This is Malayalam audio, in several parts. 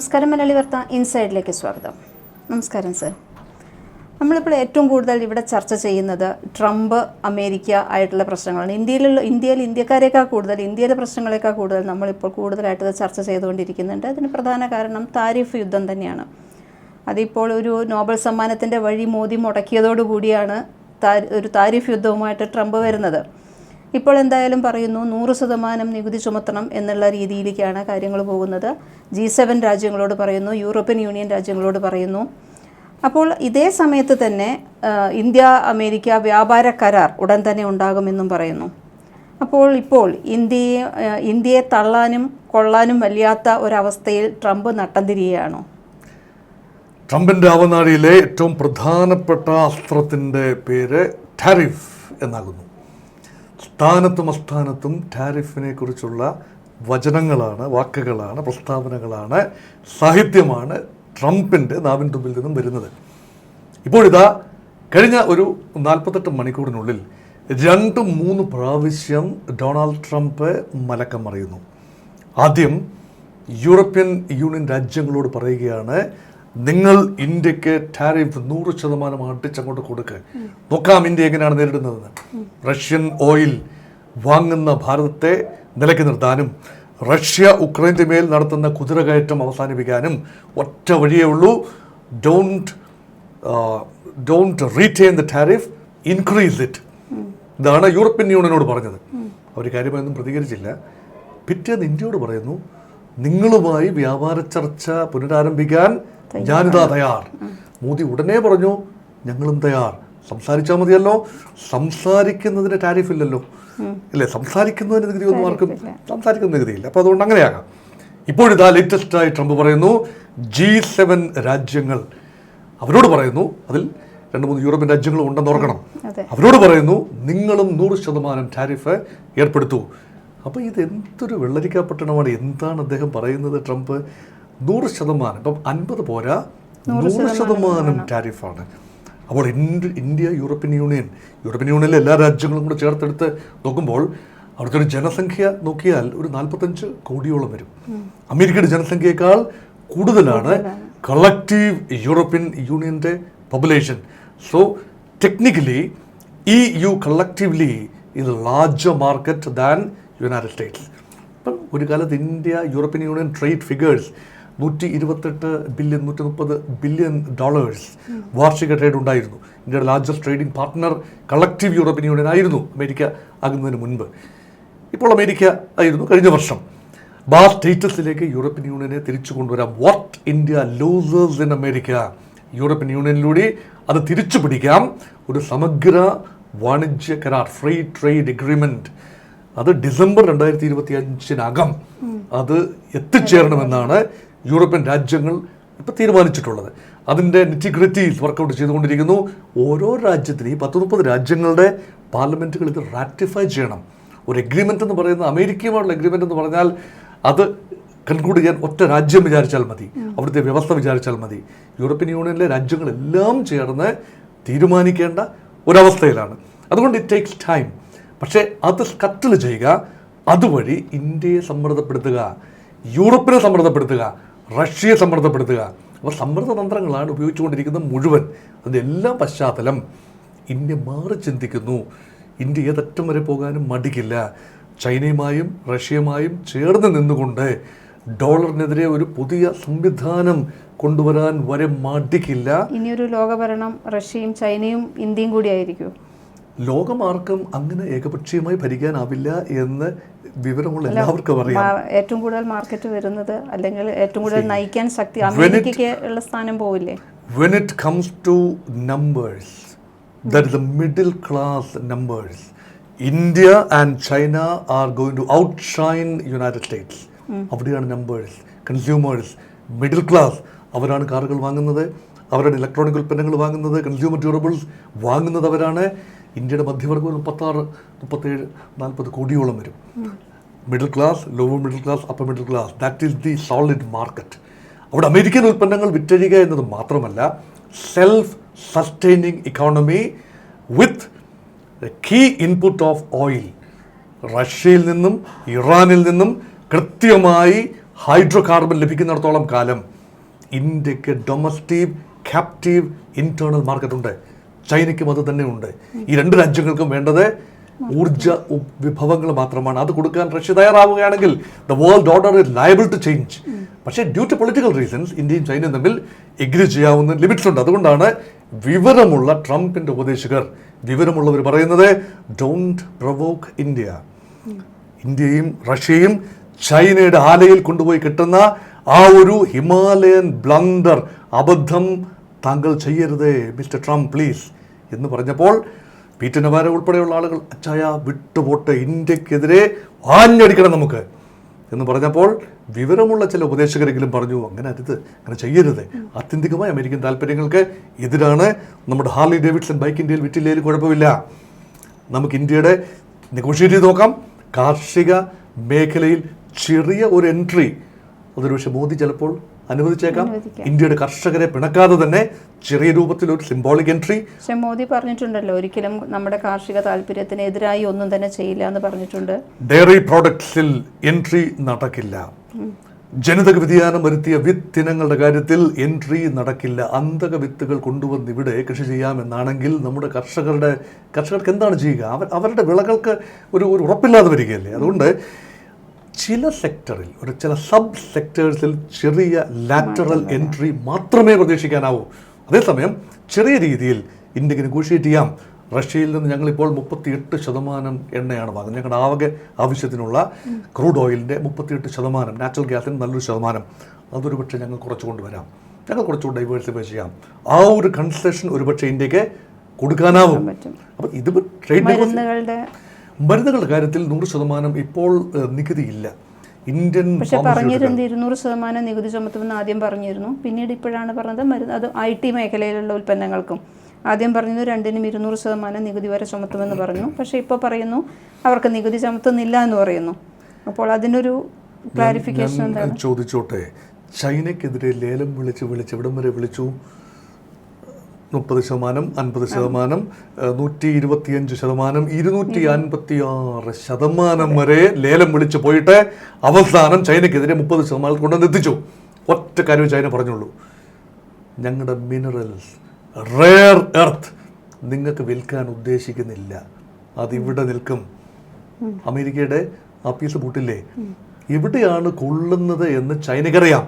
നമസ്കാരം മലയാളി വാർത്ത ഇൻസൈഡിലേക്ക് സ്വാഗതം. നമസ്കാരം സർ. നമ്മളിപ്പോൾ ഏറ്റവും കൂടുതൽ ഇവിടെ ചർച്ച ചെയ്യുന്നത് ട്രംപ് അമേരിക്ക ആയിട്ടുള്ള പ്രശ്നങ്ങളാണ്. ഇന്ത്യയിലുള്ള ഇന്ത്യയിൽ ഇന്ത്യക്കാരേക്കാൾ കൂടുതൽ ഇന്ത്യയിലെ പ്രശ്നങ്ങളേക്കാൾ കൂടുതൽ നമ്മളിപ്പോൾ കൂടുതലായിട്ട് ചർച്ച ചെയ്തുകൊണ്ടിരിക്കുന്നുണ്ട്. അതിന് പ്രധാന കാരണം താരിഫ് യുദ്ധം തന്നെയാണ്. അതിപ്പോൾ ഒരു നോബൽ സമ്മാനത്തിന്റെ വഴി മോദി മുടക്കിയതോടുകൂടിയാണ് താ- ഒരു താരിഫ് യുദ്ധവുമായിട്ട് ട്രംപ് വരുന്നത്. ഇപ്പോൾ എന്തായാലും പറയുന്നു നൂറ് ശതമാനം നികുതി ചുമത്തണം എന്നുള്ള രീതിയിലേക്കാണ് കാര്യങ്ങൾ പോകുന്നത്. ജി സെവൻ രാജ്യങ്ങളോട് പറയുന്നു യൂറോപ്യൻ യൂണിയൻ രാജ്യങ്ങളോട് പറയുന്നു. അപ്പോൾ ഇതേ സമയത്ത് തന്നെ ഇന്ത്യ അമേരിക്ക വ്യാപാര കരാർ ഉടൻ തന്നെ ഉണ്ടാകുമെന്നും പറയുന്നു. അപ്പോൾ ഇപ്പോൾ ഇന്ത്യയെ ഇന്ത്യയെ തള്ളാനും കൊള്ളാനും വല്ലാത്ത ഒരവസ്ഥയിൽ ട്രംപ് നട്ടം തിരിയുകയാണോ ട്രംപിന്റെ അവനാഴിയിലെ ഏറ്റവും പ്രധാനപ്പെട്ട അസ്ത്രത്തിന്റെ പേര് ടാരിഫ് എന്നാകുന്നു. സ്ഥാനത്തും അസ്ഥാനത്തും ടാരിഫിനെ കുറിച്ചുള്ള വചനങ്ങളാണ് വാക്കുകളാണ് പ്രസ്താവനകളാണ് സാഹിത്യമാണ് ട്രംപിന്റെ നാവിൻ തുമ്പിൽ നിന്നും വരുന്നത്. ഇപ്പോഴിതാ കഴിഞ്ഞ ഒരു നാൽപ്പത്തെട്ട് മണിക്കൂറിനുള്ളിൽ രണ്ട് മൂന്ന് പ്രാവശ്യം ഡൊണാൾഡ് ട്രംപ് മലക്കം മറിയുന്നു ആദ്യം യൂറോപ്യൻ യൂണിയൻ രാജ്യങ്ങളോട് പറയുകയാണ് നിങ്ങൾ ഇന്ത്യയ്ക്ക് ടാരിഫ് നൂറ് ശതമാനം അടിച്ചങ്ങോട്ട് കൊടുക്കുക നോക്കാം ഇന്ത്യ എങ്ങനെയാണ് നേരിടുന്നതെന്ന്? റഷ്യൻ ഓയിൽ വാങ്ങുന്ന ഭാരതത്തെ നിലയ്ക്ക് നിർത്താനും റഷ്യ ഉക്രൈന്റെ മേൽ നടത്തുന്ന കുതിരകയറ്റം അവസാനിപ്പിക്കാനും ഒറ്റ വഴിയേ ഉള്ളൂ. Don't don't retain the tariff increase it ഇതാണ് യൂറോപ്യൻ യൂണിയനോട് പറഞ്ഞത്. അവർ കാര്യമായൊന്നും പ്രതികരിച്ചില്ല. പിറ്റേന്ന് ഇന്ത്യയോട് പറയുന്നു നിങ്ങളുമായി വ്യാപാര ചർച്ച പുനരാരംഭിക്കാൻ ഞാനിതാ തയ്യാർ. മോദി ഉടനെ പറഞ്ഞു ഞങ്ങളും തയ്യാർ. സംസാരിച്ചാൽ മതിയല്ലോ. സംസാരിക്കുന്നതിന് ടാരിഫ് ഇല്ലല്ലോ അല്ലേ സംസാരിക്കുന്നതിന് നികുതി ഒന്നും ആർക്കും സംസാരിക്കുന്ന നികുതിയില്ല. അപ്പോൾ അതുകൊണ്ട് അങ്ങനെയാകാം. ഇപ്പോഴിതാ ലേറ്റസ്റ്റായി ട്രംപ് പറയുന്നു ജി സെവൻ രാജ്യങ്ങൾ. അവരോട് പറയുന്നു അതിൽ രണ്ട് മൂന്ന് യൂറോപ്യൻ രാജ്യങ്ങളും ഉണ്ടെന്ന് ഓർക്കണം. അവരോട് പറയുന്നു നിങ്ങളും നൂറ് ശതമാനം ടാരിഫ് ഏർപ്പെടുത്തൂ. അപ്പോൾ ഇത് എന്തൊരു വെള്ളരിക്കാപട്ടണമാണ് എന്താണ് അദ്ദേഹം പറയുന്നത് ട്രംപ്? നൂറ് ശതമാനം. ഇപ്പം അൻപത് പോരാ നൂറ് ശതമാനം ടാരിഫാണ് അപ്പോൾ ഇന്ത്യ യൂറോപ്യൻ യൂണിയൻ യൂറോപ്യൻ യൂണിയനിലെ എല്ലാ രാജ്യങ്ങളും കൂടെ ചേർത്തെടുത്ത് നോക്കുമ്പോൾ അവിടുത്തെ ഒരു ജനസംഖ്യ നോക്കിയാൽ ഒരു നാൽപ്പത്തഞ്ച് കോടിയോളം വരും. അമേരിക്കയുടെ ജനസംഖ്യയേക്കാൾ കൂടുതലാണ് കളക്റ്റീവ് യൂറോപ്യൻ യൂണിയന്റെ population so technically E U collectively ഇത് larger market than United States ഇപ്പം ഒരു കാലത്ത് India European union trade figures നൂറ്റി ഇരുപത്തെട്ട് ബില്യൺ നൂറ്റി മുപ്പത് ബില്യൺ ഡോളേഴ്സ് വാർഷിക ട്രേഡ് ഉണ്ടായിരുന്നു. ഇന്ത്യയുടെ largest trading partner collective European union ആയിരുന്നു അമേരിക്ക ആകുന്നതിന് മുൻപ്. ഇപ്പോൾ അമേരിക്ക ആയിരുന്നു കഴിഞ്ഞ വർഷം. ബാ സ്റ്റേറ്റസിലേക്ക് യൂറോപ്യൻ യൂണിയനെ തിരിച്ചു കൊണ്ടുവരാം. What India loses in America European യൂണിയനിലൂടെ അത് തിരിച്ചു പിടിക്കാം. ഒരു സമഗ്ര വാണിജ്യ കരാർ ഫ്രീ ട്രേഡ് എഗ്രിമെന്റ് അത് ഡിസംബർ രണ്ടായിരത്തി ഇരുപത്തി അഞ്ചിനകം അത് എത്തിച്ചേരണമെന്നാണ് യൂറോപ്യൻ രാജ്യങ്ങൾ ഇപ്പം തീരുമാനിച്ചിട്ടുള്ളത്. അതിന്റെ നിറ്റിഗ്രിറ്റീസ് വർക്കൗട്ട് ചെയ്തുകൊണ്ടിരിക്കുന്നു. ഓരോ രാജ്യത്തിനും ഈ പത്ത് മുപ്പത് രാജ്യങ്ങളുടെ പാർലമെന്റുകൾ ഇത് റാറ്റിഫൈ ചെയ്യണം. ഒരു എഗ്രിമെന്റ് എന്ന് പറയുന്നത് അമേരിക്കയുമായുള്ള എഗ്രിമെന്റ് എന്ന് പറഞ്ഞാൽ അത് കൺക്ലൂഡ് ചെയ്യാൻ ഒറ്റ രാജ്യം വിചാരിച്ചാൽ മതി. അവിടുത്തെ വ്യവസ്ഥ വിചാരിച്ചാൽ മതി. യൂറോപ്യൻ യൂണിയനിലെ രാജ്യങ്ങളെല്ലാം ചേർന്ന് തീരുമാനിക്കേണ്ട ഒരവസ്ഥയിലാണ്. അതുകൊണ്ട് ഇറ്റ് ടേക്സ് ടൈം പക്ഷേ അത് സ്കട്ടിൽ ചെയ്യുക. അതുവഴി ഇന്ത്യയെ സമ്മർദ്ദപ്പെടുത്തുക. യൂറോപ്പിനെ സമ്മർദ്ദപ്പെടുത്തുക. റഷ്യയെ സമ്മർദ്ദപ്പെടുത്തുക. അപ്പോൾ സമ്മർദ്ദ തന്ത്രങ്ങളാണ് ഉപയോഗിച്ചുകൊണ്ടിരിക്കുന്നത് മുഴുവൻ. അതിന്റെ എല്ലാ പശ്ചാത്തലം ഇന്ത്യ മാറി ചിന്തിക്കുന്നു. ഇന്ത്യ ഏതറ്റം വരെ പോകാനും മടിക്കില്ല. ചൈനയുമായും റഷ്യയുമായും ചേർന്ന് നിന്നുകൊണ്ട് ഡോളറിനെതിരെ ഒരു പുതിയ സംവിധാനം കൊണ്ടുവരാൻ വരെ മടിക്കില്ല. ഇനിയൊരു ലോകഭരണം റഷ്യയും ചൈനയും ഇന്ത്യയും കൂടി ആയിരിക്കും. ലോകമാർക്കും അങ്ങനെ ഏകപക്ഷീയമായി ഭരിക്കാനാവില്ല എന്ന് വിവരമുള്ള എല്ലാവർക്കും അറിയാം. ഏറ്റവും കൂടുതൽ മാർക്കറ്റ് വരുന്നത് അല്ലെങ്കിൽ ഏറ്റവും കൂടുതൽ നയിക്കാൻ ശക്തി അമേരിക്കയ്ക്ക് ഉള്ള സ്ഥാനം പോവില്ലേ? When it comes to numbers, that is the middle class numbers, India and China are going to outshine United States. അവിടെയാണ് നമ്പേഴ്സ് കൺസ്യൂമേഴ്സ് മിഡിൽ ക്ലാസ് അവരാണ് കാറുകൾ വാങ്ങുന്നത് അവരുടെ ഇലക്ട്രോണിക് ഉൽപ്പന്നങ്ങൾ വാങ്ങുന്നത് കൺസ്യൂമർ ഡ്യൂറബിൾസ് വാങ്ങുന്നത് അവരാണ്. ഇന്ത്യയുടെ മധ്യവർഗം മുപ്പത്താറ് മുപ്പത്തേഴ് നാൽപ്പത് കോടിയോളം വരും. Middle class lower middle class upper middle class that is the solid market അവിടെ അമേരിക്കൻ ഉൽപ്പന്നങ്ങൾ വിറ്റഴിക എന്നത് മാത്രമല്ല self sustaining economy with key input of oil റഷ്യയിൽ നിന്നും ഇറാനിൽ നിന്നും കൃത്യമായി ഹൈഡ്രോ കാർബൺ ലഭിക്കുന്നിടത്തോളം കാലം ഇന്ത്യയ്ക്ക് ഡൊമസ്റ്റീവ് ക്യാപ്റ്റീവ് ഇന്റേണൽ മാർക്കറ്റ് ഉണ്ട്. ചൈനയ്ക്കും അത് തന്നെയുണ്ട് ഈ രണ്ട് രാജ്യങ്ങൾക്കും വേണ്ടത് ഊർജ വിഭവങ്ങൾ മാത്രമാണ്. അത് കൊടുക്കാൻ Russia തയ്യാറാവുകയാണെങ്കിൽ the world order is liable to change പക്ഷേ ഡ്യൂ ടു പൊളിറ്റിക്കൽ റീസൺസ് ഇന്ത്യയും ചൈനയും തമ്മിൽ എഗ്രി ചെയ്യാവുന്ന ലിമിറ്റ്സ് ഉണ്ട്. അതുകൊണ്ടാണ് വിവരമുള്ള ട്രംപിന്റെ ഉപദേശകർ വിവരമുള്ളവർ പറയുന്നത് ഡോണ്ട് പ്രൊവോക്ക് ഇന്ത്യ ഇന്ത്യയും റഷ്യയും ചൈനയുടെ ആലയിൽ കൊണ്ടുപോയി കിട്ടുന്ന ആ ഒരു ഹിമാലയൻ ബ്ലണ്ടർ അബദ്ധം താങ്കൾ ചെയ്യരുതേ മിസ്റ്റർ ട്രംപ് പ്ലീസ്. എന്ന് പറഞ്ഞപ്പോൾ പീറ്റർ നവാര ഉൾപ്പെടെയുള്ള ആളുകൾ അച്ചായ വിട്ടുപോട്ട് ഇന്ത്യക്കെതിരെ ആഞ്ഞടിക്കണം നമുക്ക്. എന്ന് പറഞ്ഞപ്പോൾ വിവരമുള്ള ചില ഉപദേശകരെങ്കിലും പറഞ്ഞു അങ്ങനെ അരുത് അങ്ങനെ ചെയ്യരുത്. ആത്യന്തികമായി അമേരിക്കൻ താല്പര്യങ്ങൾക്ക് എതിരാണ്. നമ്മുടെ ഹാർലി ഡേവിഡ്സൺ ബൈക്ക് ഇന്ത്യയിൽ വിറ്റില്ലേലും കുഴപ്പമില്ല. നമുക്ക് ഇന്ത്യയുടെ നെഗോഷിയേറ്റ് ചെയ്ത് നോക്കാം. കാർഷിക മേഖലയിൽ ചെറിയ ഒരു എൻട്രി. അതൊരു പക്ഷേ മോദി ചിലപ്പോൾ അനുവദിച്ചേക്കാം. ഇന്ത്യയുടെ കർഷകരെ പിണക്കാതെ തന്നെ ചെറിയ രൂപത്തിൽ ഒരു സിംബോളിക് എൻട്രി പക്ഷെ മോദി പറഞ്ഞിട്ടുണ്ടല്ലോ ഒരിക്കലും നമ്മുടെ കാർഷിക താല്പര്യത്തിന് എതിരായി ഒന്നും തന്നെ ചെയ്യില്ല എന്ന് പറഞ്ഞിട്ടുണ്ട്. ഡയറി പ്രോഡക്ട്സിൽ എൻട്രി നടക്കില്ല. ജനിതക വ്യതിയാനം വരുത്തിയ വിത്തിനങ്ങളുടെ കാര്യത്തിൽ എൻട്രി നടക്കില്ല. അന്തക വിത്തുകൾ കൊണ്ടുവന്ന് ഇവിടെ കൃഷി ചെയ്യാമെന്നാണെങ്കിൽ നമ്മുടെ കർഷകരുടെ കർഷകർക്ക് എന്താണ് ചെയ്യുക? അവർ അവരുടെ വിളകൾക്ക് ഒരു ഒരു ഉറപ്പില്ലാതെ വരികയല്ലേ? അതുകൊണ്ട് ചില സെക്ടറിൽ ഒരു ചില സബ് സെക്ടേഴ്സിൽ ചെറിയ ലാറ്ററൽ എൻട്രി മാത്രമേ പ്രതീക്ഷിക്കാനാവൂ. അതേസമയം ചെറിയ രീതിയിൽ ഇന്ത്യയ്ക്ക് നെഗോഷിയേറ്റ് ചെയ്യാം. റഷ്യയിൽ നിന്ന് ഞങ്ങളിപ്പോൾ മുപ്പത്തിയെട്ട് ശതമാനം എണ്ണയാണ് വാങ്ങുന്നത്. ഞങ്ങളുടെ ആകെ ആവശ്യത്തിനുള്ള ക്രൂഡ് ഓയിലിന്റെ മുപ്പത്തിയെട്ട് ശതമാനം നാച്ചുറൽ ഗ്യാസിന് നല്ലൊരു ശതമാനം. അതൊരു പക്ഷേ ഞങ്ങൾ കുറച്ചുകൊണ്ട് കൊണ്ടുവരാം. ഞങ്ങൾ കുറച്ചുകൂടി ഡൈവേഴ്സിഫൈ ചെയ്യാം. ആ ഒരു കൺസെഷൻ ഒരുപക്ഷെ ഇന്ത്യയ്ക്ക് കൊടുക്കാനാവും. അപ്പം ഇത് ട്രേഡ് മരുന്നുകളുടെ കാര്യത്തിൽ നൂറ് ശതമാനം ഇപ്പോൾ നികുതിയില്ല. ഇന്ത്യൻ പക്ഷെ പറഞ്ഞിരുന്നത് ഇരുന്നൂറ് ശതമാനം നികുതി ചുമത്തുമെന്ന് ആദ്യം പറഞ്ഞിരുന്നു. പിന്നീട് ഇപ്പോഴാണ് പറഞ്ഞത് മരുന്ന് അത് ഐ ടി മേഖലയിലുള്ള ഉൽപ്പന്നങ്ങൾക്കും. ആദ്യം പറഞ്ഞത് രണ്ടിനും ഇരുന്നൂറ് ശതമാനം നികുതി വരെ ചുമത്തുമെന്ന് പറഞ്ഞു. പക്ഷേ ഇപ്പോൾ പറയുന്നു അവർക്ക് നികുതി ചുമത്തുന്നില്ല എന്ന് പറയുന്നു. അപ്പോൾ അതിനൊരു ക്ലാരിഫിക്കേഷൻ എന്താണ്? ചോദിച്ചോട്ടെ ചൈനക്കെതിരെ ലേലം വിളിച്ച് വിളിച്ച് ഇവിടം വരെ വിളിച്ചു. മുപ്പത് ശതമാനം അൻപത് ശതമാനം നൂറ്റി ഇരുപത്തിയഞ്ച് ശതമാനം ഇരുന്നൂറ്റി അൻപത്തി ആറ് ശതമാനം വരെ ലേലം വിളിച്ചു പോയിട്ട് അവസാനം ചൈനയ്ക്കെതിരെ മുപ്പത് ശതമാനം കൊണ്ടുവന്ന് എത്തിച്ചു. ഒറ്റ കാര്യം ചൈന പറഞ്ഞുള്ളൂ. ഞങ്ങളുടെ മിനറൽസ് റെയർ എർത്ത് നിങ്ങൾക്ക് വിൽക്കാൻ ഉദ്ദേശിക്കുന്നില്ല. അതിവിടെ നിൽക്കും. അമേരിക്കയുടെ ആ പീസ് പൂട്ടില്ലേ എവിടെയാണ് കൊള്ളുന്നത് എന്ന് ചൈനക്കറിയാം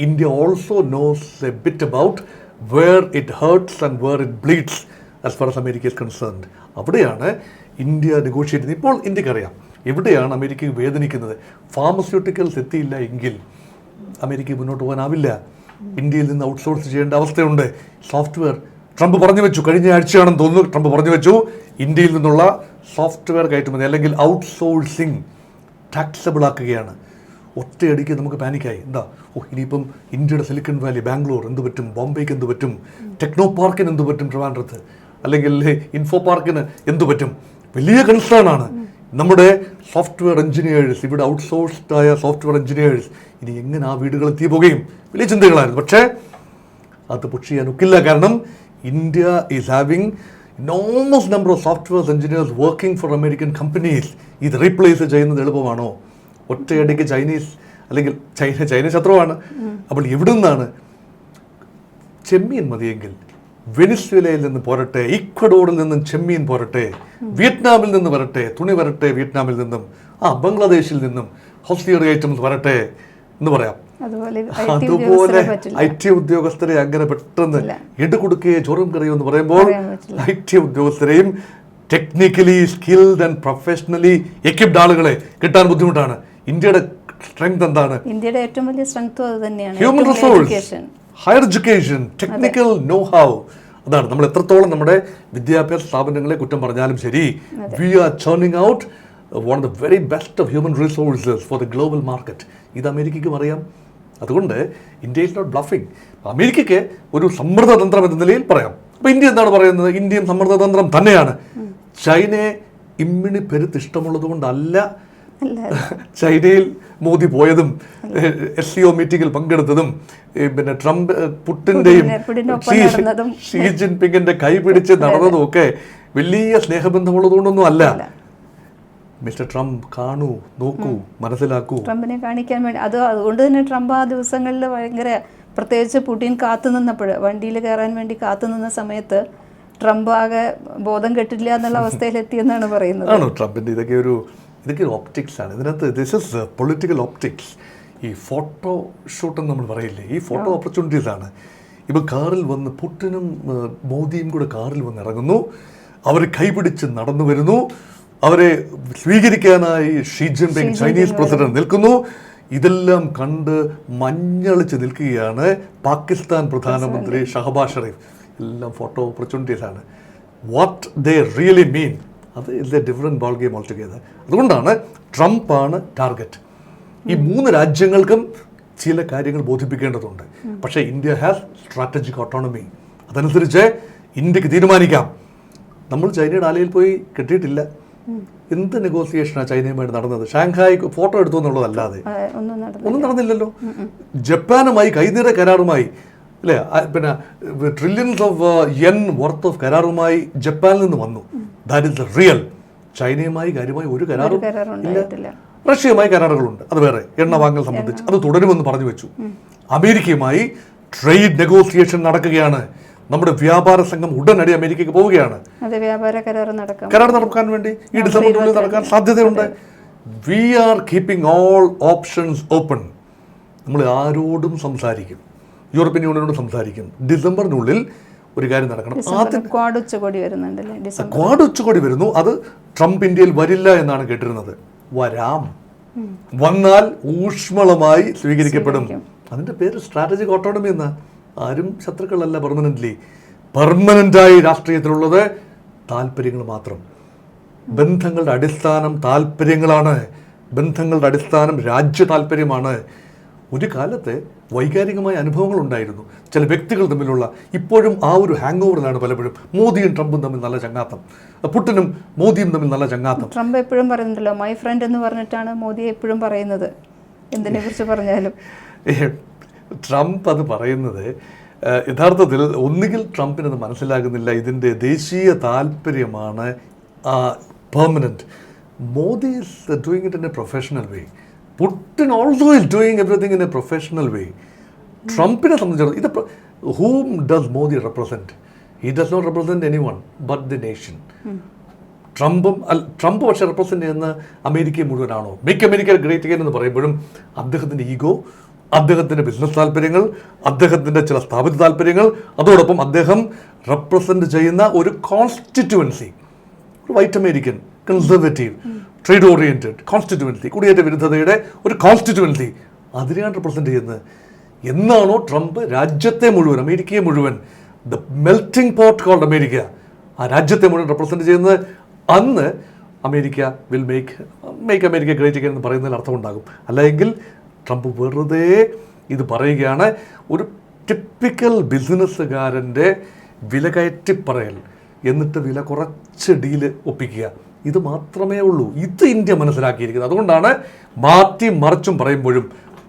India also knows a bit about where it hurts and where it bleeds as far as America is concerned അവിടെയാണ് ഇന്ത്യ നെഗോഷിയേറ്റ് ചെയ്യുന്നത്. ഇപ്പോൾ ഇന്ത്യക്കറിയാം. എവിടെയാണ് അമേരിക്ക വേദനിക്കുന്നത്? ഫാർമസ്യൂട്ടിക്കൽസ് എത്തിയില്ല എങ്കിൽ അമേരിക്ക മുന്നോട്ട് പോകാനാവില്ല. ഇന്ത്യയിൽ നിന്ന് ഔട്ട്സോഴ്സ് ചെയ്യേണ്ട അവസ്ഥയുണ്ട്. സോഫ്റ്റ്വെയർ ട്രംപ് പറഞ്ഞു വെച്ചു. കഴിഞ്ഞ ആഴ്ചയാണെന്ന് തോന്നുന്നു ട്രംപ് പറഞ്ഞു വെച്ചു. ഇന്ത്യയിൽ നിന്നുള്ള സോഫ്റ്റ്വെയർ കയറ്റുമതി അല്ലെങ്കിൽ ഔട്ട്സോഴ്സിങ് ടാക്സബിൾ ആക്കുകയാണ്. ഒറ്റയടിക്ക് നമുക്ക് പാനിക്കായി. എന്താ? ഓ ഇനിയിപ്പം ഇന്ത്യയുടെ സിലിക്കൺ വാലി ബാംഗ്ലൂർ എന്ത് പറ്റും? ബോംബെക്ക് എന്ത് പറ്റും? ടെക്നോ പാർക്കിന് എന്ത് പറ്റും ട്രിവാൻഡ്രത്ത്? അല്ലെങ്കിൽ ഇൻഫോ പാർക്കിന് എന്ത് പറ്റും? വലിയ കൺസേൺ ആണ്. നമ്മുടെ സോഫ്റ്റ്വെയർ എഞ്ചിനീയേഴ്സ് ഇവിടെ ഔട്ട്സോഴ്സ്ഡ് ആയ സോഫ്റ്റ്വെയർ എഞ്ചിനീയേഴ്സ് ഇനി എങ്ങനെ ആ വീടുകൾ എത്തിപ്പോകുകയും വലിയ ചിന്തകളായിരുന്നു. പക്ഷേ അത് പുഷ് ചെയ്യാൻ ഒക്കില്ല. കാരണം India is having enormous number of software engineers working for American companies ഇത് റീപ്ലേസ് ചെയ്യുന്നത് എളുപ്പമാണോ? ഒറ്റയടിക്ക് ചൈനീസ് അല്ലെങ്കിൽ ചൈന ചൈന ശത്രുവാണ്. അപ്പോൾ എവിടെ നിന്നാണ് ചെമ്മീൻ മതിയെങ്കിൽ വെനിസ്വേലയിൽ നിന്ന് പോരട്ടെ ഇക്വഡോറിൽ നിന്നും ചെമ്മീൻ പോരട്ടെ വിയറ്റ്നാമിൽ നിന്ന് വരട്ടെ തുണി വരട്ടെ വിയറ്റ്നാമിൽ നിന്നും ആ ബംഗ്ലാദേശിൽ നിന്നും ഹോസ്റ്റിയറി ഐറ്റംസ് വരട്ടെ എന്ന് പറയാം. അതുപോലെ ഐ ടി ഉദ്യോഗസ്ഥരെ അങ്ങനെ പെട്ടെന്ന് ഇടുകൊടുക്കുകയെ ചോറും കറിയോ എന്ന് പറയുമ്പോൾ. ഐ ടി ഉദ്യോഗസ്ഥരെയും technically skilled and professionally equipped ആളുകളെ കിട്ടാൻ ബുദ്ധിമുട്ടാണ്. ഇന്ത്യയുടെ സ്ട്രെങ്ത് എന്താണ്? ഇന്ത്യയുടെ ഏറ്റവും വലിയ സ്ട്രെങ്ത് അത് തന്നെയാണ് human resource higher education technical know how അതാണ്. നമ്മൾ എത്രത്തോളം നമ്മുടെ വിദ്യാഭ്യാസ സ്ഥാപനങ്ങളെ കുറ്റം പറഞ്ഞാലും ശരി we are churning out one of the very best of human resources for the global market ഇത് അമേരിക്കയ്ക്കും അറിയാം അതുകൊണ്ട് ഇന്ത്യ ഇസ് നോട്ട് ബ്ലഫിംഗ് അമേരിക്കയ്ക്ക് ഒരു സമ്മർദ്ദതന്ത്രം എന്ന നിലയിൽ പറയാം. അപ്പോൾ ഇന്ത്യ എന്താണ് പറയുന്നത്? ഇന്ത്യൻ സമ്മർദ്ദതന്ത്രം തന്നെയാണ്. ചൈനയെ ഇമ്മിണി പെരുത്ത് ഇഷ്ടമുള്ളത് കൊണ്ടല്ല ചൈനയിൽ മോദി പോയതും എസ് സി ഒ മീറ്റിംഗിൽ പങ്കെടുത്തതും പിന്നെ ട്രംപ് പുട്ടിന്റെയും ഷീ-. ജിൻപിങ്ങിന്റെ കൈ പിടിച്ച് നടന്നതും ഒക്കെ വലിയ സ്നേഹബന്ധമുള്ളതുകൊണ്ടൊന്നും അല്ല. മിസ്റ്റർ ട്രംപ് കാണൂ നോക്കൂ മനസ്സിലാക്കൂ. ട്രംപിനെ കാണിക്കാൻ വേണ്ടി അത് അതുകൊണ്ട് തന്നെ ട്രംപ് ആ ദിവസങ്ങളിൽ ഭയങ്കര പ്രത്യേകിച്ച് പുടിൻ കാത്തു നിന്നപ്പോൾ വണ്ടിയിൽ കയറാൻ വേണ്ടി കാത്തു നിന്ന സമയത്ത് ട്രംപ് ആകെ ബോധം കെട്ടില്ല എന്നുള്ള അവസ്ഥയിലെത്തിയെന്നാണ് പറയുന്നത്. ആണോ? ട്രംപിന്റെ ഇതൊക്കെ ഒരു ഇതൊക്കെ ആണ്. ഇതിനകത്ത് ദിസ് ഇസ് പൊളിറ്റിക്കൽ ഓപ്റ്റിക്സ് ഈ ഫോട്ടോ ഷൂട്ട് എന്ന് നമ്മൾ പറയില്ലേ? ഈ ഫോട്ടോ ഓപ്പർച്യൂണിറ്റീസ് ആണ് ഇപ്പോൾ കാറിൽ വന്ന് പുട്ടിനും ഏഹ്, മോദിയും കൂടെ കാറിൽ വന്ന് ഇറങ്ങുന്നു. അവർ കൈപിടിച്ച് നടന്നു വരുന്നു. അവരെ സ്വീകരിക്കാനായി ഷീ ജിൻപിങ് ചൈനീസ് പ്രസിഡന്റ് നിൽക്കുന്നു. ഇതെല്ലാം കണ്ട് മഞ്ഞളിച്ച് നിൽക്കുകയാണ് പാകിസ്ഥാൻ പ്രധാനമന്ത്രി ഷഹബാസ് ഷെറീഫ് എല്ലാം ഫോട്ടോ ഓപ്പർച്യൂണിറ്റീസ് ആണ്. വാട്ട് ദേ റിയലി മീൻ അത് a different ball game all together അതുകൊണ്ടാണ് ട്രംപാണ് ആണ് ടാർഗറ്റ് ഈ മൂന്ന് രാജ്യങ്ങൾക്കും ചില കാര്യങ്ങൾ ബോധിപ്പിക്കേണ്ടതുണ്ട്. പക്ഷേ ഇന്ത്യ ഹാസ് സ്ട്രാറ്റജിക് ഓട്ടോണമി അതനുസരിച്ച് ഇന്ത്യയ്ക്ക് തീരുമാനിക്കാം. നമ്മൾ ചൈനയുടെ ആലയിൽ പോയി കെട്ടിയിട്ടില്ല. എന്ത് നെഗോസിയേഷനാണ് ചൈനയുമായിട്ട് നടന്നത്? ഷാങ്ഹായ് ഫോട്ടോ എടുത്തു എന്നുള്ളതല്ലാതെ. ഒന്നും നടന്നില്ലല്ലോ. ജപ്പാനുമായി കൈനിറ കരാറുമായി അല്ലേ പിന്നെ trillions of yen worth of കരാറുമായി ജപ്പാനിൽ നിന്ന് വന്നു. ദാറ്റ് ഇസ് റിയൽ ചൈനയുമായി കാര്യമായി ഒരു കരാറും ഇല്ല. റഷ്യയുമായി കരാറുകളുണ്ട്. അത് വേറെ. എണ്ണ വാങ്ങൽ സംബന്ധിച്ച്. അത് തുടരുമെന്ന് പറഞ്ഞു വെച്ചു. അമേരിക്കയുമായി ട്രേഡ് നെഗോസിയേഷൻ നടക്കുകയാണ്. നമ്മുടെ വ്യാപാര സംഘം ഉടനടി അമേരിക്കയ്ക്ക് പോവുകയാണ്. കരാർ നടക്കാൻ വേണ്ടി ഈ ഡിസംബറിനുള്ളിൽ നടക്കാൻ സാധ്യതയുണ്ട്. We are keeping all options open നമ്മൾ ആരോടും സംസാരിക്കും. യൂറോപ്യൻ യൂണിയനോട് സംസാരിക്കും ഡിസംബറിനുള്ളിൽ ഒരു കാര്യം നടക്കണം. ക്വാഡ് ഉച്ചകോടി വരുന്നുണ്ടല്ലേ ക്വാഡ് ഉച്ചകോടി വരുന്നു. അത് ട്രംപ് ഇന്ത്യയിൽ വരില്ല എന്നാണ് കേട്ടിരുന്നത്. വരാം. വന്നാൽ ഊഷ്മളമായി സ്വീകരിക്കപ്പെടും. അതിന്റെ പേര് സ്ട്രാറ്റജിക് ഓട്ടോണമി എന്ന ആരും ശത്രുക്കളല്ല പെർമനന്റ്ലി പെർമനന്റായി രാഷ്ട്രീയത്തിലുള്ളത് താല്പര്യങ്ങൾ മാത്രം. ബന്ധങ്ങളുടെ അടിസ്ഥാനം താല്പര്യങ്ങളാണ്. ബന്ധങ്ങളുടെ അടിസ്ഥാനം രാജ്യ താല്പര്യമാണ്. ഒരു കാലത്ത് വൈകാരികമായ അനുഭവങ്ങൾ ഉണ്ടായിരുന്നു ചില വ്യക്തികൾ തമ്മിലുള്ള ഇപ്പോഴും ആ ഒരു ഹാങ് ഓവറിലാണ് പലപ്പോഴും മോദിയും ട്രംപും തമ്മിൽ നല്ല ചങ്ങാത്തം. പുട്ടിനും മോദിയും തമ്മിൽ നല്ല ചങ്ങാത്തം. ട്രംപ് എപ്പോഴും പറയുന്നുണ്ടല്ലോ മൈ ഫ്രണ്ട് എന്ന് പറഞ്ഞിട്ടാണ് മോദി എപ്പോഴും പറയുന്നത്. എന്തിനെ കുറിച്ച് പറഞ്ഞാലും ട്രംപ് അത് പറയുന്നത് യഥാർത്ഥത്തിൽ ഒന്നുകിൽ അത് മനസ്സിലാകുന്നില്ല ഇതിന്റെ ദേശീയ താല്പര്യമാണ് permanent Modi is doing it in a professional way Putin also is doing everything in a professional way ട്രംപിനെ സംബന്ധിച്ചിടത്തോളം ഇത് whom does Modi represent he does not represent any one but the nation ട്രംപും അല്ല ട്രംപ് പക്ഷേ റെപ്രസെന്റ് ചെയ്യുന്ന അമേരിക്കയെ മുഴുവനാണോ? മേക്ക് അമേരിക്ക ഗ്രേറ്റ് അഗൈൻ എന്ന് പറയുമ്പോഴും അദ്ദേഹത്തിന്റെ ഈഗോ അദ്ദേഹത്തിന്റെ ബിസിനസ് താല്പര്യങ്ങൾ അദ്ദേഹത്തിന്റെ ചില സ്ഥാപിത താല്പര്യങ്ങൾ അതോടൊപ്പം അദ്ദേഹം റെപ്രസെന്റ് ചെയ്യുന്ന ഒരു കോൺസ്റ്റിറ്റ്യുവൻസി ഒരു white American conservative trade oriented constituency കുടിയേറ്റ വിരുദ്ധതയുടെ ഒരു കോൺസ്റ്റിറ്റ്യുവൻസി അതിനെയാണ് റിപ്രസെന്റ് ചെയ്യുന്നത്. എന്നാണോ ട്രംപ് രാജ്യത്തെ മുഴുവൻ അമേരിക്കയെ മുഴുവൻ the melting pot called America ആ രാജ്യത്തെ മുഴുവൻ റിപ്രസെന്റ് ചെയ്യുന്നത്? അന്ന് America will make make America great again എന്ന് പറയുന്നതിൽ അർത്ഥമുണ്ടാകും അല്ലെങ്കിൽ ട്രംപ് വെറുതെ ഇത് പറയുകയാണ്. ഒരു ടിപ്പിക്കൽ ബിസിനസ്സുകാരന്റെ വില കയറ്റി പറയൽ എന്നിട്ട് വില കുറച്ച് ഡീൽ ഒപ്പിക്കുക. ഇത് മാത്രമേ ഉള്ളൂ. ഇത് ഇന്ത്യ മനസ്സിലാക്കിയിരിക്കുന്നത്. അതുകൊണ്ടാണ് മാറ്റി മറിച്ചും പറയുമ്പോഴും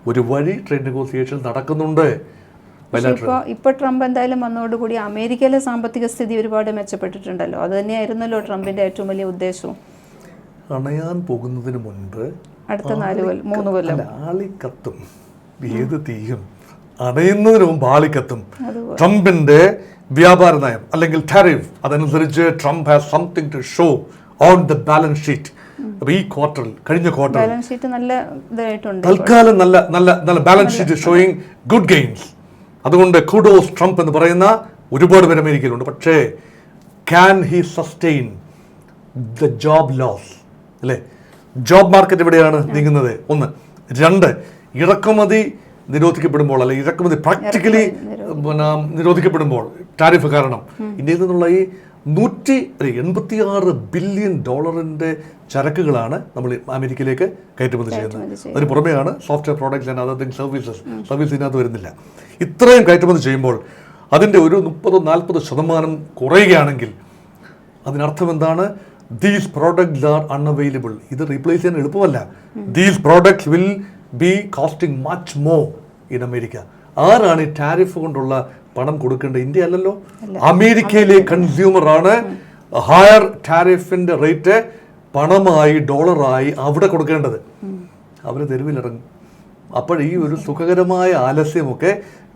ഒരു വഴി ട്രേഡ് നെഗോസിയേഷൻ നടക്കുന്നുണ്ട്. ഇപ്പോൾ ഇപ്പോൾ ട്രംപ് എന്തായാലും വന്നതോടുകൂടി അമേരിക്കയിലെ സാമ്പത്തിക സ്ഥിതി ഒരുപാട് മെച്ചപ്പെട്ടിട്ടുണ്ടല്ലോ. അത് തന്നെയായിരുന്നല്ലോ ട്രംപിന്റെ ഏറ്റവും വലിയ ഉദ്ദേശവും. അണയാൻ പോകുന്നതിന് മുൻപ് അടുത്ത നാല് കൊല്ലം മൂന്ന് കൊല്ലം. ആളിക്കത്തും. ഏത് തീയും അണയുന്നതിന് മുമ്പ് ആളിക്കത്തും. ട്രംപിന്റെ വ്യാപാര നയം അല്ലെങ്കിൽ ടാരിഫ് അതനുസരിച്ച് Trump has something to show on the balance sheet അപ്പൊ ഈ ക്വാർട്ടറിൽ കഴിഞ്ഞ ക്വാർട്ടറിൽ ബാലൻസ് ഷീറ്റ് നല്ല ഇതായിട്ടുണ്ട് തൽക്കാലം നല്ല നല്ല നല്ല balance sheet showing good gains അതുകൊണ്ട് കുഡോസ് ട്രംപ് എന്ന് പറയുന്ന ഒരുപാട് പേര് അമേരിക്കയിലുണ്ട്. പക്ഷേ can he sustain the job loss അല്ലേ? ജോബ് മാർക്കറ്റ് എവിടെയാണ് നീങ്ങുന്നത്? ഒന്ന്. രണ്ട് ഇറക്കുമതി നിരോധിക്കപ്പെടുമ്പോൾ അല്ലെ ഇറക്കുമതി പ്രാക്ടിക്കലി പിന്നെ നിരോധിക്കപ്പെടുമ്പോൾ ടാരിഫ് കാരണം. ഇന്ത്യയിൽ നിന്നുള്ള ഈ നൂറ്റി എൺപത്തിയാറ് ബില്യൺ ഡോളറിന്റെ ചരക്കുകളാണ് നമ്മൾ അമേരിക്കയിലേക്ക് കയറ്റുമതി ചെയ്യുന്നത്. അതിന് പുറമെയാണ് software products and other thing services service ഇതിനകത്ത് വരുന്നില്ല. ഇത്രയും കയറ്റുമതി ചെയ്യുമ്പോൾ അതിന്റെ ഒരു മുപ്പതോ നാൽപ്പത് ശതമാനം കുറയുകയാണെങ്കിൽ അതിനർത്ഥം എന്താണ്? ദീസ് പ്രോഡക്റ്റ്സ് ആർ അൺഅവൈലബിൾ ഇത് റീപ്ലേസ് ചെയ്യാൻ എളുപ്പമല്ല. These products will be costing much more in America ആരാണ് ഈ ടാരിഫ് കൊണ്ടുള്ള പണം കൊടുക്കേണ്ട ഇന്ത്യ അല്ലല്ലോ. അമേരിക്കയിലെ കൺസ്യൂമറാണ്. ഹയർ ടാരിഫിന്റെ റേറ്റ് പണമായി ഡോളറായി അവിടെ കൊടുക്കേണ്ടത്. അവർ തെരുവിലിറങ്ങും. അപ്പോൾ ഈ ഒരു സുഖകരമായ ആലസ്യമൊക്കെ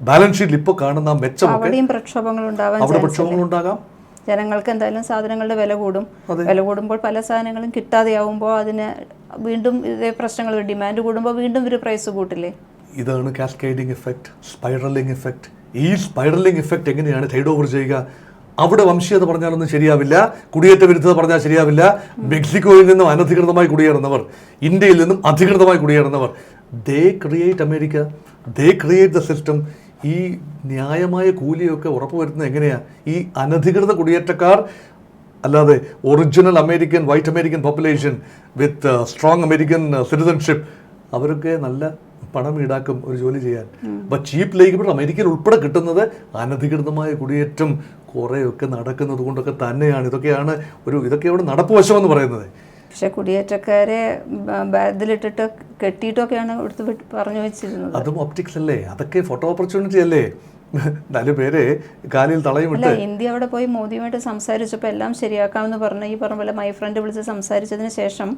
ബാലൻസ് ഷീറ്റിൽ ഇപ്പോൾ കാണുന്ന മെച്ചമൊക്കെ പ്രക്ഷോഭങ്ങൾ അവിടെ ജനങ്ങൾക്ക് എന്തായാലും സാധനങ്ങളുടെ വില കൂടും. വില കൂടുമ്പോൾ പല സാധനങ്ങളും കിട്ടാതെയാവുമ്പോൾ അതിന് വീണ്ടും ഇതേ പ്രശ്നങ്ങൾ ഡിമാൻഡ് കൂടുമ്പോൾ വീണ്ടും ഒരു പ്രൈസ് കൂട്ടില്ലേ? ഇതാണ് കാസ്കേഡിംഗ് എഫക്റ്റ് സ്പൈറലിംഗ് എഫക്റ്റ് ഈ സ്പൈറലിംഗ് ഇഫക്റ്റ് എങ്ങനെയാണ് ടൈഡ് ഓവർ ചെയ്യുക? അവിടെ വംശീയത പറഞ്ഞാലൊന്നും ശരിയാവില്ല. കുടിയേറ്റ വിരുദ്ധത പറഞ്ഞാൽ ശരിയാവില്ല. മെക്സിക്കോയിൽ നിന്നും അനധികൃതമായി കുടിയേറുന്നവർ ഇന്ത്യയിൽ നിന്നും അധികൃതമായി കുടിയേറുന്നവർ they create America they create the system ഈ ന്യായമായ കൂലിയൊക്കെ ഉറപ്പുവരുത്തുന്നത് എങ്ങനെയാണ് ഈ അനധികൃത കുടിയേറ്റക്കാർ അല്ലാതെ original American white American population with strong American citizenship അവരൊക്കെ നല്ല പണം ഈടാക്കും ഒരു ജോലി ചെയ്യാൻ. അപ്പം ചീപ്പ് ലേബർ അമേരിക്കയിൽ ഉൾപ്പെടെ കിട്ടുന്നത് അനധികൃതമായ കുടിയേറ്റം കുറേയൊക്കെ നടക്കുന്നത് കൊണ്ടൊക്കെ തന്നെയാണ്. ഇതൊക്കെയാണ് ഒരു ഇതൊക്കെയാണ് നടപ്പുവശം എന്ന് പറയുന്നത്. പക്ഷെ കുടിയേറ്റക്കാരെ ബ- ബ- കെട്ടിയിട്ടൊക്കെയാണ് എടുത്ത് പറഞ്ഞു വെച്ചിരുന്നത്. അതും ഒപ്റ്റിക്സ് അല്ലേ? അതൊക്കെ ഫോട്ടോ ഓപ്പർച്യൂണിറ്റി അല്ലേ? നാല് പേര് കാലിൽ തളയും ഇട്ട് ഇന്ത്യ അവിടെ പോയി മോദിയുമായിട്ട് സംസാരിച്ചപ്പോൾ എല്ലാം ശരിയാക്കാമെന്ന് പറഞ്ഞു ഈ പറഞ്ഞ പോലെ മൈ ഫ്രണ്ട് വിളിച്ച് സംസാരിച്ചതിന് ശേഷം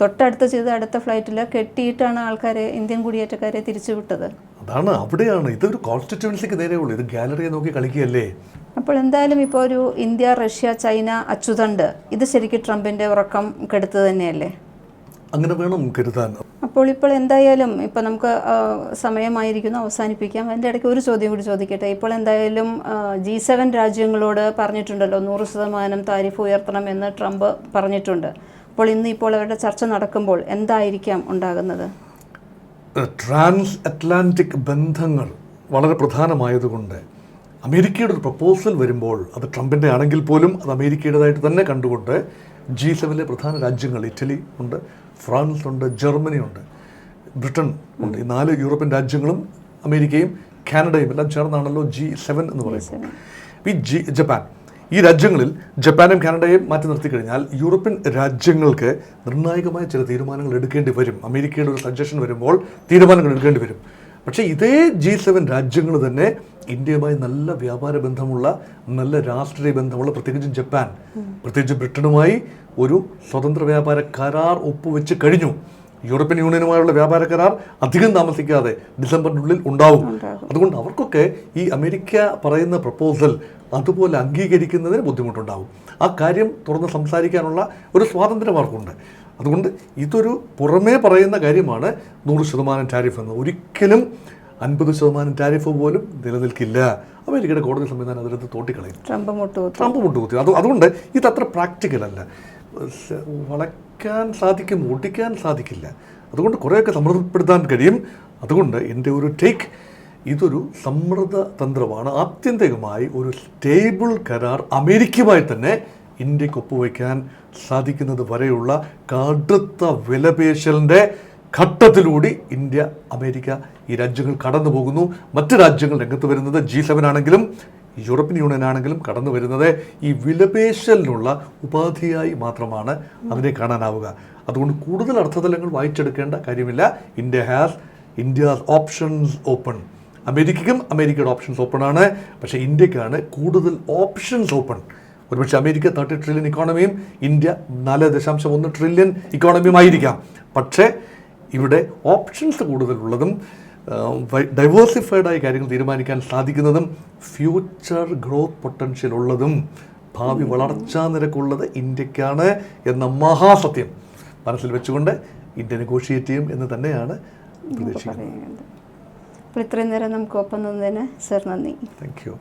തൊട്ടടുത്ത് ചെയ്ത അടുത്ത ഫ്ലൈറ്റിൽ കെട്ടിയിട്ടാണ് ആൾക്കാരെ ഇന്ത്യൻ കുടിയേറ്റക്കാരെ തിരിച്ചുവിട്ടത്. അതാണ് അവിടെയാണ്. ഇതൊരു കോൺസ്റ്റിറ്റ്യുവൻസിക്ക് നേരെയുള്ളൂ. ഇത് ഗാലറിയെ നോക്കി കളിക്കുകയല്ലേ? അപ്പോൾ എന്തായാലും ഇപ്പോൾ ഒരു ഇന്ത്യ റഷ്യ ചൈന അച്ചുതണ്ട്. ഇത് ശരിക്കും ട്രംപിന്റെ ഉറക്കം കെടുത്തത് തന്നെയല്ലേ? അങ്ങനെ വേണം കരുതാൻ. അപ്പോൾ ഇപ്പോൾ എന്തായാലും ഇപ്പോൾ നമുക്ക് സമയമായിരിക്കുന്നു. അവസാനിപ്പിക്കാം. അതിന്റെ ഇടയ്ക്ക് ഒരു ചോദ്യം കൂടി ചോദിക്കട്ടെ. ഇപ്പോൾ എന്തായാലും ജി സെവൻ രാജ്യങ്ങളോട് പറഞ്ഞിട്ടുണ്ടല്ലോ നൂറ് ശതമാനം താരിഫ് ഉയർത്തണം എന്ന് ട്രംപ് പറഞ്ഞിട്ടുണ്ട്. അപ്പോൾ ഇന്ന് ഇപ്പോൾ അവരുടെ ചർച്ച നടക്കുമ്പോൾ എന്തായിരിക്കാം ഉണ്ടാകുന്നത്? ട്രാൻസ് അറ്റ്ലാന്റിക് ബന്ധങ്ങൾ വളരെ പ്രധാനമായതുകൊണ്ട് അമേരിക്കയുടെ ഒരു പ്രപ്പോസൽ വരുമ്പോൾ അത് ട്രംപിന്റെ ആണെങ്കിൽ പോലും അത് അമേരിക്കയുടേതായിട്ട് തന്നെ കണ്ടുകൊണ്ട് ജി സെവനിലെ പ്രധാന രാജ്യങ്ങൾ ഇറ്റലി ഉണ്ട് ഫ്രാൻസ് ഉണ്ട് ജർമ്മനി ഉണ്ട് ബ്രിട്ടൻ ഉണ്ട്. ഈ നാല് യൂറോപ്യൻ രാജ്യങ്ങളും അമേരിക്കയും കാനഡയും എല്ലാം ചേർന്നാണല്ലോ ജി സെവൻ എന്ന് പറയുന്നത്. ഈ ജി ജപ്പാൻ. ഈ രാജ്യങ്ങളിൽ ജപ്പാനും കാനഡയും മാറ്റി നിർത്തി കഴിഞ്ഞാൽ യൂറോപ്യൻ രാജ്യങ്ങൾക്ക് നിർണായകമായ ചില തീരുമാനങ്ങൾ എടുക്കേണ്ടി വരും. അമേരിക്കയുടെ ഒരു സജഷൻ വരുമ്പോൾ തീരുമാനങ്ങൾ എടുക്കേണ്ടി വരും. പക്ഷേ ഇതേ ജി സെവൻ രാജ്യങ്ങൾ തന്നെ ഇന്ത്യയുമായി നല്ല വ്യാപാര ബന്ധമുള്ള നല്ല രാഷ്ട്രീയ ബന്ധമുള്ള പ്രത്യേകിച്ചും ജപ്പാൻ പ്രത്യേകിച്ച് ബ്രിട്ടനുമായി ഒരു സ്വതന്ത്ര വ്യാപാര കരാർ ഒപ്പുവെച്ച് കഴിഞ്ഞു. യൂറോപ്യൻ യൂണിയനുമായുള്ള വ്യാപാര കരാർ അധികം താമസിക്കാതെ ഡിസംബറിനുള്ളിൽ ഉണ്ടാവും. അതുകൊണ്ട് അവർക്കൊക്കെ ഈ അമേരിക്ക പറയുന്ന പ്രപ്പോസൽ അതുപോലെ അംഗീകരിക്കുന്നതിന് ബുദ്ധിമുട്ടുണ്ടാവും. ആ കാര്യം തുറന്ന് സംസാരിക്കാനുള്ള ഒരു സ്വാതന്ത്ര്യം അവർക്കുണ്ട് അതുകൊണ്ട് ഇതൊരു പുറമേ പറയുന്ന കാര്യമാണ് നൂറ് ശതമാനം ടാരിഫ് എന്ന്. ഒരിക്കലും അൻപത് ശതമാനം ടാരിഫ് പോലും നിലനിൽക്കില്ല. അമേരിക്കയുടെ കോടതി സംവിധാനം അതിനകത്ത് തോട്ടിക്കളയും. ട്രംപ് മുട്ടുകുത്തി ട്രംപ് മുട്ടുകുത്തി അത് അതുകൊണ്ട് ഇത് അത്ര പ്രാക്ടിക്കൽ അല്ല വളയ്ക്കാൻ സാധിക്കും ഓടിക്കാൻ സാധിക്കില്ല. അതുകൊണ്ട് കുറേയൊക്കെ സമ്മർദ്ദപ്പെടുത്താൻ കഴിയും. അതുകൊണ്ട് എന്റെ ഒരു ടേക്ക് ഇതൊരു സമ്മർദ്ദ തന്ത്രമാണ്. ആത്യന്തികമായി ഒരു സ്റ്റേബിൾ കരാർ അമേരിക്കയുമായി തന്നെ ഇന്ത്യയ്ക്ക് ഒപ്പുവയ്ക്കാൻ സാധിക്കുന്നത് വരെയുള്ള കടുത്ത വിലപേശലിന്റെ ഘട്ടത്തിലൂടെ ഇന്ത്യ അമേരിക്ക ഈ രാജ്യങ്ങൾ കടന്നു പോകുന്നു. മറ്റ് രാജ്യങ്ങൾ രംഗത്ത് വരുന്നത് ജി സെവൻ ആണെങ്കിലും യൂറോപ്യൻ യൂണിയൻ ആണെങ്കിലും കടന്നു വരുന്നത് ഈ വിലപേശലിനുള്ള ഉപാധിയായി മാത്രമാണ് അതിനെ കാണാനാവുക. അതുകൊണ്ട് കൂടുതൽ അർത്ഥതലങ്ങൾ വായിച്ചെടുക്കേണ്ട കാര്യമില്ല. India has India options open. അമേരിക്കയ്ക്കും അമേരിക്കയുടെ ഓപ്ഷൻസ് ഓപ്പൺ ആണ്. പക്ഷേ ഇന്ത്യക്കാണ് കൂടുതൽ ഓപ്ഷൻസ് ഓപ്പൺ. ഒരുപക്ഷെ അമേരിക്ക തേർട്ടി ട്രില്യൺ ഇക്കോണമിയും ഇന്ത്യ നാല് ദശാംശം ഒന്ന് ട്രില്യൺ ഇക്കോണമിയും ആയിരിക്കാം. പക്ഷേ ഇവിടെ ഓപ്ഷൻസ് കൂടുതലുള്ളതും ഡൈവേഴ്സിഫൈഡ് ആയ കാര്യങ്ങൾ തീരുമാനിക്കാൻ സാധിക്കുന്നതും ഫ്യൂച്ചർ ഗ്രോത്ത് പൊട്ടൻഷ്യൽ ഉള്ളതും ഭാവി വളർച്ചാ നിരക്കുള്ളത് ഇന്ത്യക്കാണ് എന്ന മഹാസത്യം മനസ്സിൽ വെച്ചുകൊണ്ട് ഇന്ത്യ നെഗോഷിയേറ്റ് ചെയ്യും എന്ന് തന്നെയാണ് പ്രതീക്ഷിക്കുന്നത്. അപ്പോൾ ഇത്രയും നേരം നമുക്ക് ഒപ്പം നിന്നതിന് സർ നന്ദി. Thank you